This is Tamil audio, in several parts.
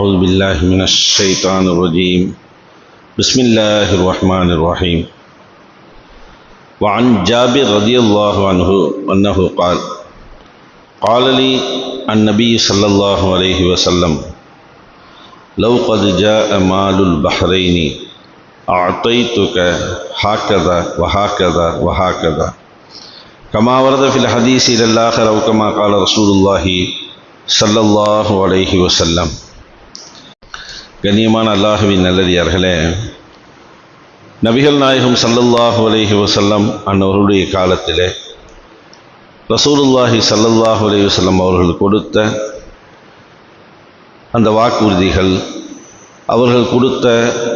اعوذ باللہ من الشیطان الرجیم بسم اللہ الرحمن الرحیم وعن جابر رضی اللہ عنہ انہ قال قال لی النبی صلی اللہ علیہ وسلم، لو قد جاء مال البحرین اعطیتک هكذا وهكذا وهكذا. كما ورد في الحديث الى او كما قال رسول اللہ صلی اللہ علیہ وسلم. கண்ணியமான அல்லாஹுவின் நல்லதியார்களே நபிகள் நாயகம் சல்லல்லாஹு அலஹி வசல்லம் அன்னவர்களுடைய காலத்திலே ரசூலுல்லாஹி சல்லல்லாஹு அலஹி வசல்லம் அவர்கள் கொடுத்த அந்த வாக்குறுதிகள் அவர்கள் கொடுத்த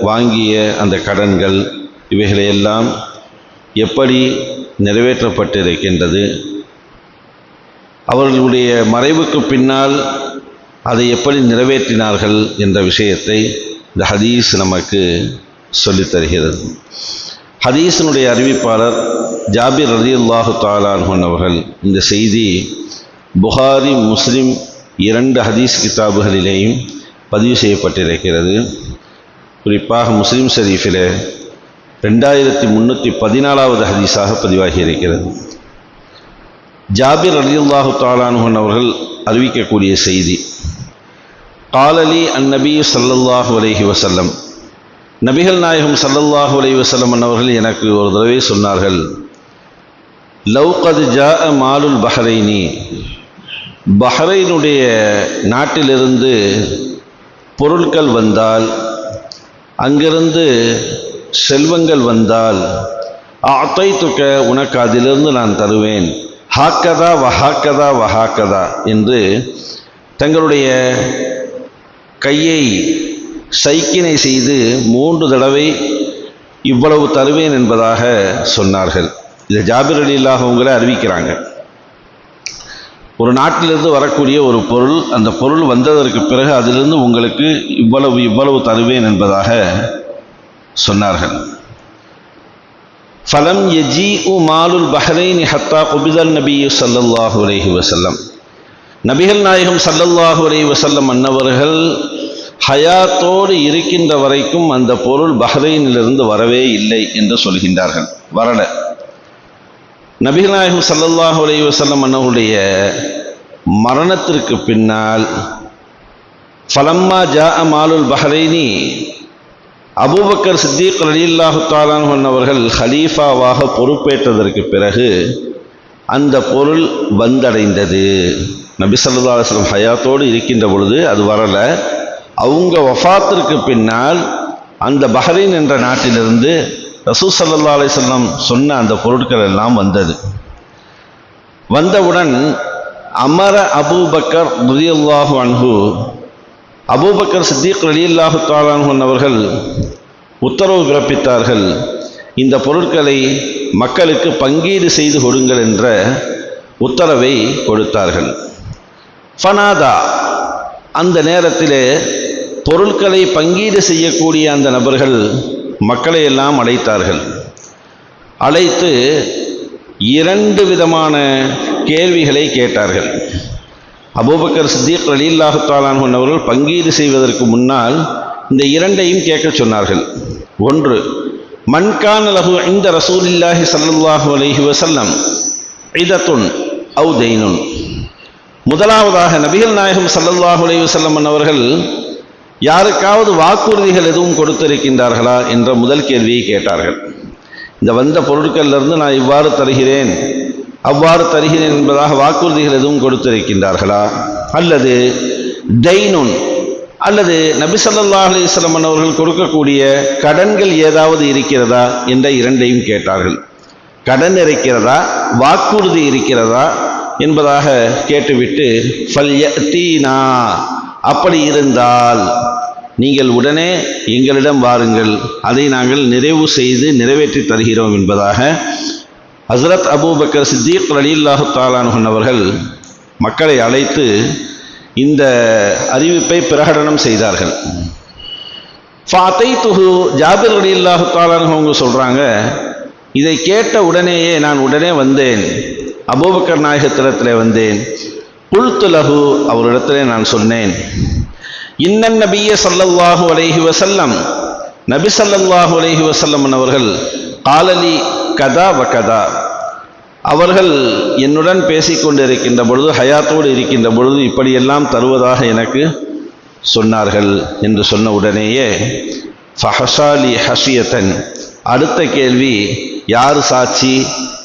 வாங்கிய அந்த கடன்கள் இவைகளையெல்லாம் எப்படி நிறைவேற்றப்பட்டிருக்கின்றது அவர்களுடைய மறைவுக்கு பின்னால் அதை எப்படி நிறைவேற்றினார்கள் என்ற விஷயத்தை இந்த ஹதீஸ் நமக்கு சொல்லித் தருகிறது ஹதீஸினுடைய அறிவிப்பாளர் ஜாபிர் ரதி அல்லாஹு தாலான் அவர்கள் இந்த செய்தி புகாரி முஸ்லிம் இரண்டு ஹதீஸ் கிதாபுகளிலேயும் பதிவு செய்யப்பட்டிருக்கிறது. குறிப்பாக முஸ்லீம் ஷரீஃபில் ரெண்டாயிரத்தி முந்நூற்றி பதினாலாவது ஹதீஸாக பதிவாகி இருக்கிறது ஜாபிர் அலி அல்லாஹு தாலான் அவர்கள் அறிவிக்கக்கூடிய செய்தி காலலி அந்நபி சல்லல்லாஹு அலஹி வசல்லம் நபிகள் நாயகம் சல்லல்லாஹு அலி வசல்லம் அன்னவர்கள் எனக்கு ஒரு தடவை சொன்னார்கள் லவ்கது ஜா மாலுல் பஹ்ரைனி. பஹ்ரைனுடைய நாட்டிலிருந்து பொருட்கள் வந்தால் அங்கிருந்து செல்வங்கள் வந்தால் அத்தை துக்க உனக்கு அதிலிருந்து நான் தருவேன். ஹாக்கதா வஹாக்கதா வஹாக்கதா என்று தங்களுடைய கையை சைக்கினை செய்து மூன்று தடவை இவ்வளவு தருவேன் என்பதாக சொன்னார்கள். இதை ஜாபிர் அலில்லாக உங்களை அறிவிக்கிறாங்க. ஒரு நாட்டிலிருந்து வரக்கூடிய ஒரு பொருள் அந்த பொருள் வந்ததற்கு பிறகு அதிலிருந்து உங்களுக்கு இவ்வளவு இவ்வளவு தருவேன் என்பதாக சொன்னார்கள். ஃபலம் எஜி உ மாலுல் பஹ்ரைன் ஹத்தா குபிதல் நபி சல்லாஹூ அலஹி வசல்லம் நபிகள் நாயகம் சல்லல்லாஹு அலி வசல்லம் அன்னவர்கள் ஹயாத்தோடு இருக்கின்ற வரைக்கும் அந்த பொருள் பஹ்ரைனிலிருந்து வரவே இல்லை என்று சொல்கின்றார்கள். வரல. நபிகள் நாயகம் சல்லல்லாஹு அலி வசல்லம் அன்னவருடைய மரணத்திற்கு பின்னால் ஃபலம்மா ஜா மாலுல் பஹ்ரைனி அபூபக்கர் சித்திக் அலில்லாஹு தாலான் அவர்கள் ஹலீஃபாவாக பொறுப்பேற்றதற்கு பிறகு அந்த பொருள் வந்தடைந்தது. நபி சல்லா அலுவலம் ஹயாத்தோடு இருக்கின்ற பொழுது அது வரலை. அவங்க வஃபாத்திற்கு பின்னால் அந்த பஹ்ரைன் என்ற நாட்டிலிருந்து ரசூ சல்லா அலிஸ்லாம் சொன்ன அந்த பொருட்கள் எல்லாம் வந்தது. வந்தவுடன் அமர அபூபக்கர் முதியல்லாஹு அன்ஹு அபூபக்கர் சித்திக் அலியல்லாஹு தாலான் அவர்கள் உத்தரவு பிறப்பித்தார்கள் இந்த பொருட்களை மக்களுக்கு பங்கீடு செய்து கொடுங்கள் என்ற உத்தரவை கொடுத்தார்கள். ஃபனாதா. அந்த நேரத்தில் பொருட்களை பங்கீடு செய்யக்கூடிய அந்த நபர்கள் மக்களை எல்லாம் அழைத்தார்கள். அழைத்து இரண்டு விதமான கேள்விகளை கேட்டார்கள். அபூபக்கர் சித்திக் அலில்லாஹு தாலான் அவர்கள் பங்கீடு செய்வதற்கு முன்னால் இந்த இரண்டையும் கேட்க சொன்னார்கள். ஒன்று மன்கான் லகு இந்த ரசூலில்லாஹி சல்லாஹூ அலஹி வசல்லம் இதத்துன் அவு தெய்னுன் முதலாவதாக நபிகள் நாயகம் சல்லல்லாஹு அலையுசல்லம்மன் அவர்கள் யாருக்காவது வாக்குறுதிகள் எதுவும் கொடுத்திருக்கின்றார்களா என்ற முதல் கேள்வியை கேட்டார்கள். இந்த வந்த பொருட்களிலிருந்து நான் இவ்வாறு தருகிறேன் அவ்வாறு தருகிறேன் என்பதாக வாக்குறுதிகள் எதுவும் கொடுத்திருக்கின்றார்களா? அல்லது தைனுன் அல்லது நபி சல்லா அலிஸ்லம் அவர்கள் கொடுக்கக்கூடிய கடன்கள் ஏதாவது இருக்கிறதா என்ற இரண்டையும் கேட்டார்கள். கடன் இருக்கிறதா? வாக்குறுதி இருக்கிறதா? என்பதாக கேட்டுவிட்டு ஃபல்யத்தீனா அப்படி இருந்தால் நீங்கள் உடனே எங்களிடம் வாருங்கள். அதை நாங்கள் நிறைவு செய்து நிறைவேற்றி தருகிறோம் என்பதாக ஹசரத் அபூபக்கர் சித்தீக் அலில்லாஹு தாலானுகன் அவர்கள் மக்களை அழைத்து இந்த அறிவிப்பை பிரகடனம் செய்தார்கள். ஃபாத்தை துகு ஜாபிர் அலி இல்லாஹு அவங்க சொல்கிறாங்க இதை கேட்ட உடனேயே நான் உடனே வந்தேன். அபூபக்கர் நாயகத்திடத்தில் வந்தேன். புல்துலகு அவரிடத்திலே நான் சொன்னேன். இன்னன் நபிய சல்லல்லாஹு அலைஹி வசல்லம் நபி சல்லல்லாஹு அலைஹி வசல்லம் அவர்கள் காலலி கதா வ கதா. அவர்கள் என்னுடன் பேசிக்கொண்டிருக்கின்ற பொழுது ஹயாத்தோடு இருக்கின்ற பொழுது இப்படியெல்லாம் தருவதாக எனக்கு சொன்னார்கள் என்று சொன்ன உடனேயே ஃபஹசாலி ஹஷியத்தன். அடுத்த கேள்வி யார் சாட்சி?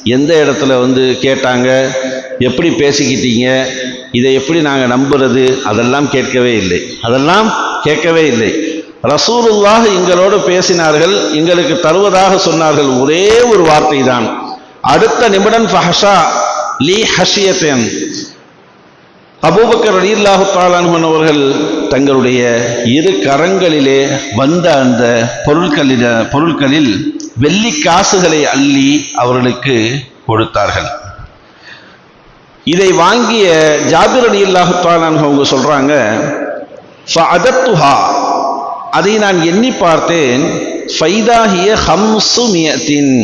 எந்த இடத்துல வந்து கேட்டாங்க எப்படி பேசிக்கிட்டீங்க இதை எப்படி நாங்கள் நம்புறது அதெல்லாம் கேட்கவே இல்லை. அதெல்லாம் கேட்கவே இல்லை. ரசூலுல்லாக எங்களோடு பேசினார்கள் எங்களுக்கு தருவதாக சொன்னார்கள் ஒரே ஒரு வார்த்தை தான் அடுத்த நிமிடம் ஃபஹஷா லீ ஹஷியத்தேன். அபூபக்கர் ரலியல்லாஹு தாலான் அவர்கள் தங்களுடைய இரு கரங்களிலே வந்த அந்த பொருட்களில பொருட்களில் வெள்ளி காசுகளை அள்ளி அவர்களுக்கு கொடுத்தார்கள். இதை வாங்கிய ஜாபிர் ரலியல்லாஹு தாலான் அவங்க சொல்றாங்க அதை நான் எண்ணி பார்த்தேன் ஃபைதாகிய ஹம்சு மியத்தின்.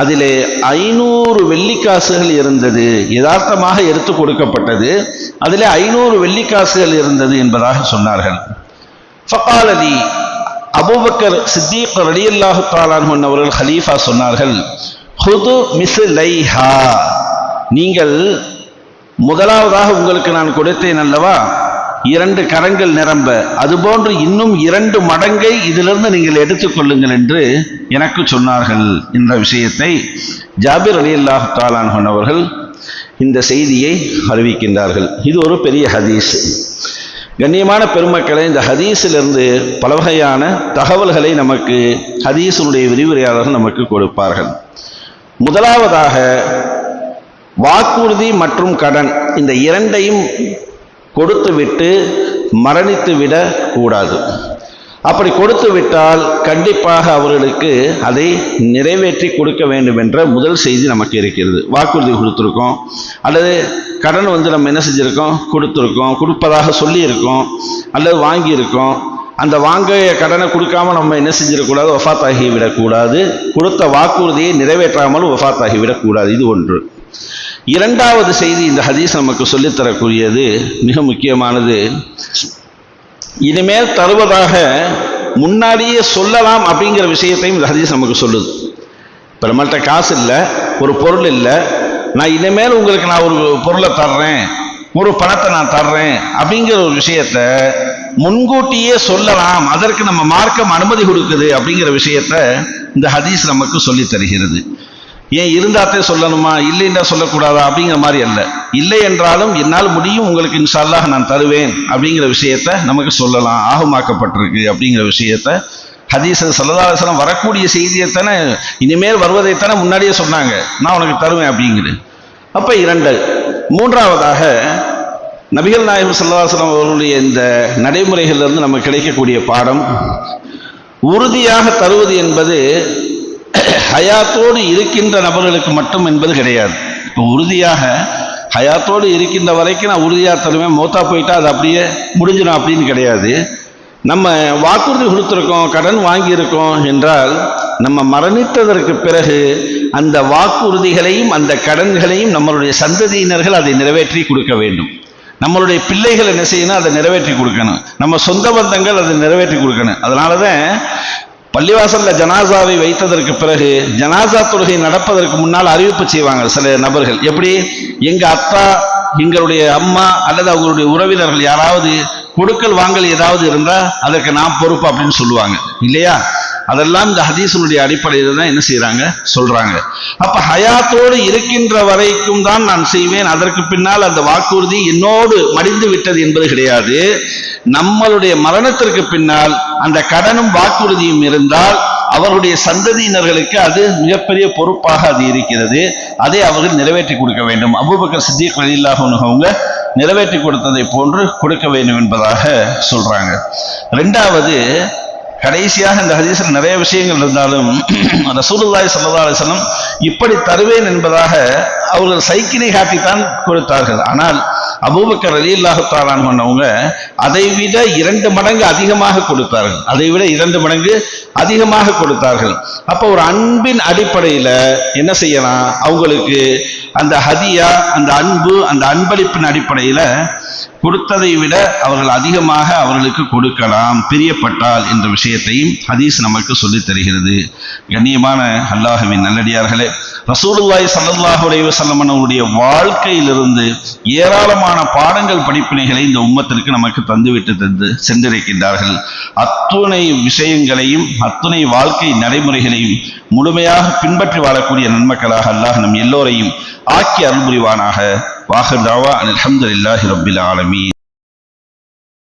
அதிலே ஐநூறு வெள்ளிக்காசுகள் இருந்தது யதார்த்தமாக எடுத்து கொடுக்கப்பட்டது. அதிலே ஐநூறு வெள்ளிக்காசுகள் இருந்தது என்பதாக சொன்னார்கள். ஃபகாலதி அபூபக்கர் சித்திக் ரலியல்லாஹு தாலான் அவர்கள் ஹலீஃபா சொன்னார்கள் ஹுது மிஸ்லைஹா நீங்கள் முதலாவதாக உங்களுக்கு நான் கொடுத்தேன் அல்லவா? இரண்டு கரங்கள் நிரம்ப அதுபோன்று இன்னும் இரண்டு மடங்கை இதிலிருந்து நீங்கள் எடுத்துக்கொள்ளுங்கள் என்று எனக்கு சொன்னார்கள் என்ற விஷயத்தை ஜாபிர் அலி அல்லாஹ் தாலான் அவர்கள் இந்த செய்தியை அறிவிக்கின்றார்கள். இது ஒரு பெரிய ஹதீஸ். கண்ணியமான பெருமக்களை இந்த ஹதீஸிலிருந்து பல வகையான தகவல்களை நமக்கு ஹதீஸினுடைய விரிவுரையாளர்கள் நமக்கு கொடுப்பார்கள். முதலாவதாக வாக்குறுதி மற்றும் கடன் இந்த இரண்டையும் கொடுத்து விட்டு மரணித்து விட கூடாது. அப்படி கொடுத்து விட்டால் கண்டிப்பாக அவர்களுக்கு அதை நிறைவேற்றி கொடுக்க வேண்டும் என்ற முதல் செய்தி நமக்கு இருக்கிறது. வாக்குறுதி கொடுத்துருக்கோம். அல்லது கடன் வந்து நம்ம என்ன செஞ்சுருக்கோம்? கொடுத்துருக்கோம். கொடுப்பதாக சொல்லியிருக்கோம். அல்லது வாங்கியிருக்கோம். அந்த வாங்க கடனை கொடுக்காம நம்ம என்ன செஞ்சிடக்கூடாது? ஒஃபாத்தாகி விடக்கூடாது கொடுத்த வாக்குறுதியை நிறைவேற்றாமல் ஒஃபாத்தாகி விடக்கூடாது இது ஒன்று. இரண்டாவது செய்தி இந்த ஹதீஸ் நமக்கு சொல்லித்தரக்கூடியது மிக முக்கியமானது. இனிமேல் தருவதாக முன்னாடியே சொல்லலாம் அப்படிங்கிற விஷயத்தையும் இந்த ஹதீஸ் நமக்கு சொல்லுது. இப்போ நம்மள்கிட்ட காசு இல்லை ஒரு பொருள் இல்லை நான் இனிமேல் உங்களுக்கு நான் ஒரு பொருளை தர்றேன் ஒரு பணத்தை நான் தர்றேன் அப்படிங்கிற ஒரு விஷயத்த முன்கூட்டியே சொல்லலாம் அதற்கு நம்ம மார்க்கம் அனுமதி கொடுக்குது அப்படிங்கிற விஷயத்த இந்த ஹதீஸ் நமக்கு சொல்லி தருகிறது. ஏன் இருந்தாத்தே சொல்லணுமா? இல்லைன்னா சொல்லக்கூடாதா? அப்படிங்கிற மாதிரி அல்ல. இல்லை என்றாலும் என்னால் முடியும் உங்களுக்கு இன்ஷால்லாக நான் தருவேன் அப்படிங்கிற விஷயத்த நமக்கு சொல்லலாம். ஆகமாக்கப்பட்டிருக்கு அப்படிங்கிற விஷயத்த. ஹதீஸ் சல்லதாசனம் வரக்கூடிய செய்தியைத்தானே இனிமேல் வருவதைத்தானே முன்னாடியே சொன்னாங்க. நான் உனக்கு தருவேன் அப்படிங்கிறது அப்போ இரண்டு மூன்றாவதாக நபிகள் நாயகம் சல்லாசனம் அவர்களுடைய இந்த நடைமுறைகளிலிருந்து நமக்கு கிடைக்கக்கூடிய பாடம் உறுதியாக தருவது என்பது ஹயாத்தோடு இருக்கின்ற நபர்களுக்கு மட்டும் என்பது கிடையாது. இப்போ உறுதியாக ஹயாத்தோடு இருக்கின்ற வரைக்கும் நான் உறுதியாக தருவேன். மோத்தா போயிட்டா அது அப்படியே முடிஞ்சிடும் அப்படின்னு கிடையாது. நம்ம வாக்குறுதி கொடுத்துருக்கோம் கடன் வாங்கியிருக்கோம் என்றால் நம்ம மரணித்ததற்கு பிறகு அந்த வாக்குறுதிகளையும் அந்த கடன்களையும் நம்மளுடைய சந்ததியினர்கள் அதை நிறைவேற்றி கொடுக்க வேண்டும். நம்மளுடைய பிள்ளைகள் என்ன செய்யணும்? அதை நிறைவேற்றி கொடுக்கணும். நம்ம சொந்த பந்தங்கள் அதை நிறைவேற்றி கொடுக்கணும். அதனால தான் பள்ளிவாசல்ல ஜனாசாவை வைத்ததற்கு பிறகு ஜனாசா தொழுகை நடப்பதற்கு முன்னால் அறிவிப்பு செய்வாங்க சில நபர்கள். எப்படி? எங்க அத்தா எங்களுடைய அம்மா அல்லது அவங்களுடைய உறவினர்கள் யாராவது கொடுக்கல் வாங்கல் ஏதாவது இருந்தா அதற்கு நாம் பொறுப்பு அப்படின்னு சொல்லுவாங்க. இல்லையா? அதெல்லாம் இந்த ஹதீசனுடைய அடிப்படையில் தான் என்ன செய்யறாங்க சொல்றாங்க. அப்ப ஹயாத்தோடு இருக்கின்ற வரைக்கும் தான் நான் செய்வேன். அதற்கு பின்னால் அந்த வாக்குறுதி என்னோடு மடிந்து விட்டது என்பது கிடையாது. நம்மளுடைய மரணத்திற்கு பின்னால் அந்த கடனும் வாக்குறுதியும் இருந்தால் அவருடைய சந்ததியினர்களுக்கு அது மிகப்பெரிய பொறுப்பாக அது இருக்கிறது. அதை அவர்கள் நிறைவேற்றி கொடுக்க வேண்டும். அபுபக்கர் சித்திக் ரலில்லாஹு அவங்க நிறைவேற்றி கொடுத்ததை போன்று கொடுக்க வேண்டும் என்பதாக சொல்றாங்க. ரெண்டாவது கடைசியாக இந்த ஹதீஸில் நிறைய விஷயங்கள் இருந்தாலும் அந்த ஸல்லல்லாஹு அலைஹி இப்படி தருவேன் என்பதாக அவர்கள் சைக்கிளை காட்டித்தான் கொடுத்தார்கள். ஆனால் அபூபக்கர் அலி தஆலா அவங்க அதை விட இரண்டு மடங்கு அதிகமாக கொடுத்தார்கள். அதை விட இரண்டு மடங்கு அதிகமாக கொடுத்தார்கள். அப்போ ஒரு அன்பின் அடிப்படையில் என்ன செய்யலாம்? அவங்களுக்கு அந்த ஹதியா அந்த அன்பு அந்த அன்பளிப்பின் அடிப்படையில் கொடுத்ததை விட அவர்கள் அதிகமாக அவர்களுக்கு கொடுக்கலாம் பிரியப்பட்டால் என்ற விஷயத்தையும் ஹதீஸ் நமக்கு சொல்லித் தருகிறது. கண்ணியமான அல்லாஹுவின் நல்லடியார்களே ரசூலுல்லாய் ஸல்லல்லாஹு அலைஹி அவருடைய வாழ்க்கையிலிருந்து ஏராளமான பாடங்கள் படிப்பினைகளை இந்த உம்மத்திற்கு நமக்கு தந்துவிட்டு தந்து சென்றிருக்கின்றார்கள். அத்துணை விஷயங்களையும் அத்துணை வாழ்க்கை நடைமுறைகளையும் முழுமையாக பின்பற்றி வாழக்கூடிய நன்மக்களாக அல்லாஹ் நம் எல்லோரையும் ஆக்கி وآخر دعوة أن الحمد لله رب العالمين.